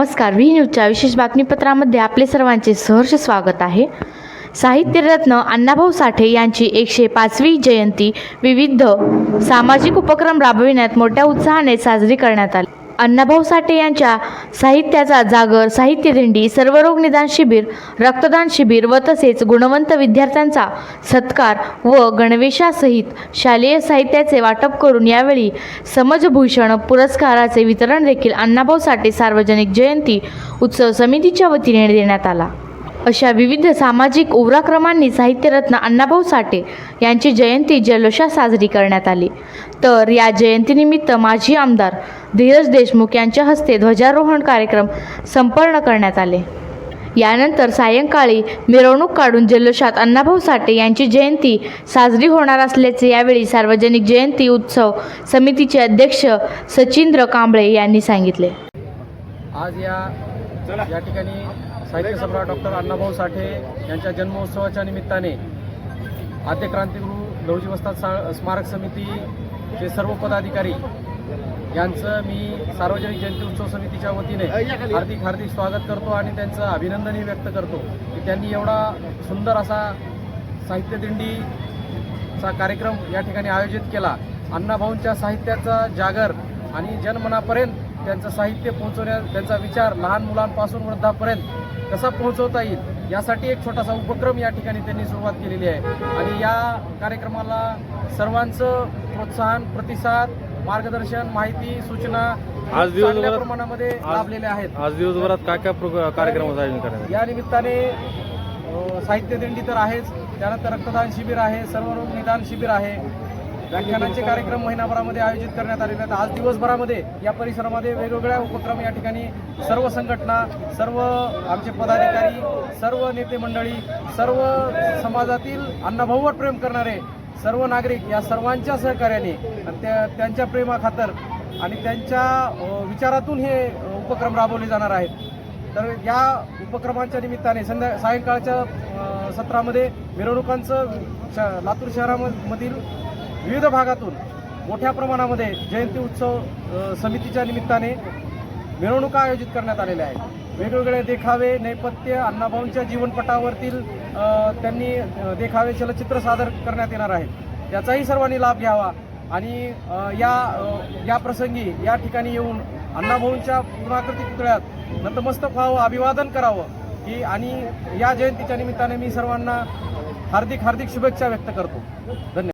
नमस्कार व्ही न्यूजच्या विशेष बातमीपत्रामध्ये आपले सर्वांचे सहर्ष स्वागत आहे. साहित्यरत्न अण्णाभाऊ साठे यांची एकशे पाचवी जयंती विविध सामाजिक उपक्रम राबविण्यात मोठ्या उत्साहाने साजरी करण्यात आली. अण्णाभाऊ साठे यांच्या साहित्याचा जागर साहित्य दिंडी सर्वरोग निदान शिबिर रक्तदान शिबिर व तसेच गुणवंत विद्यार्थ्यांचा सत्कार व गणवेशासहित शालेय साहित्याचे वाटप करून यावेळी समजभूषण पुरस्काराचे वितरण देखील अण्णाभाऊ साठे सार्वजनिक जयंती उत्सव समितीच्या वतीने देण्यात आला. अशा विविध सामाजिक उपक्रमांनी साहित्यरत्न अण्णाभाऊ साठे यांची जयंती जल्लोषात साजरी करण्यात आली. तर या जयंतीनिमित्त माजी आमदार धीरज देशमुख यांच्या हस्ते ध्वजारोहण कार्यक्रम संपन्न करण्यात आले. यानंतर सायंकाळी मिरवणूक काढून जल्लोषात अण्णाभाऊ साठे यांची जयंती साजरी होणार असल्याचे यावेळी सार्वजनिक जयंती उत्सव समितीचे अध्यक्ष सचिंद्र कांबळे यांनी सांगितले. आज या या ठिकाणी साहित्य सम्राट डॉक्टर अण्णाभाऊ साठे यांच्या जन्मोत्सवाच्या निमित्ताने आद्य क्रांतिगुरू लहुजी वस्ताद सा स्मारक समितीचे सर्व पदाधिकारी यांचं मी सार्वजनिक जयंती उत्सव समितीच्या वतीने हार्दिक हार्दिक स्वागत करतो आणि त्यांचं अभिनंदनही व्यक्त करतो की त्यांनी एवढा सुंदर असा साहित्य दिंडीचा कार्यक्रम या ठिकाणी आयोजित केला. अण्णाभाऊंच्या साहित्याचा जागर आणि जनमनापर्यंत त्यांचं साहित्य पोहोचवण्यात त्यांचा विचार लहान मुलांपासून वृद्धापर्यंत कसा पोहोचवता येईल यासाठी एक छोटासा उपक्रम या ठिकाणी त्यांनी सुरुवात केलेली आहे आणि या कार्यक्रमाला सर्वांचं प्रोत्साहन प्रतिसाद मार्गदर्शन माहिती सूचना आज दिवसभरात- प्रमाणामध्ये लाभलेल्या आहेत आज दिवसभरात काय काय कार्यक्रमाचं आयोजन करण्यात? या निमित्ताने साहित्य दिंडी तर आहेच त्यानंतर रक्तदान शिबिर आहे सर्वरोग निदान शिबिर आहे व्याख्यानांचे कार्यक्रम महिनाभरामध्ये आयोजित करण्यात आलेले आहेत. आज दिवसभरामध्ये या परिसरामध्ये वेगवेगळ्या उपक्रम या ठिकाणी सर्व संघटना सर्व आमचे पदाधिकारी सर्व नेते मंडळी सर्व समाजातील अण्णाभाऊवर प्रेम करणारे सर्व नागरिक या सर्वांच्या सहकार्याने आणि त्या त्यांच्या प्रेमाखातर आणि त्यांच्या विचारातून हे उपक्रम राबवले जाणार आहेत. तर या उपक्रमांच्या निमित्ताने संध्या सायंकाळच्या सत्रामध्ये मिरवणुकांचं श- लातूर शहरामधील विविध भागातून मोठ्या प्रमाणामध्ये जयंती उत्सव समितीच्या निमित्ताने मिरवणुका आयोजित करण्यात आलेल्या आहेत. वेगवेगळे देखावे नैपथ्य अण्णाभाऊंच्या जीवनपटावरतील त्यांनी देखावे चलचित्र सादर करण्यात येणार आहेत. त्याचाही सर्वांनी लाभ घ्यावा आणि या या प्रसंगी या ठिकाणी येऊन अण्णाभाऊंच्या पूर्णाकृती पुतळ्यात नतमस्तक व्हावं अभिवादन करावं की आणि या जयंतीच्या निमित्ताने मी सर्वांना हार्दिक हार्दिक शुभेच्छा व्यक्त करतो. धन्यवाद.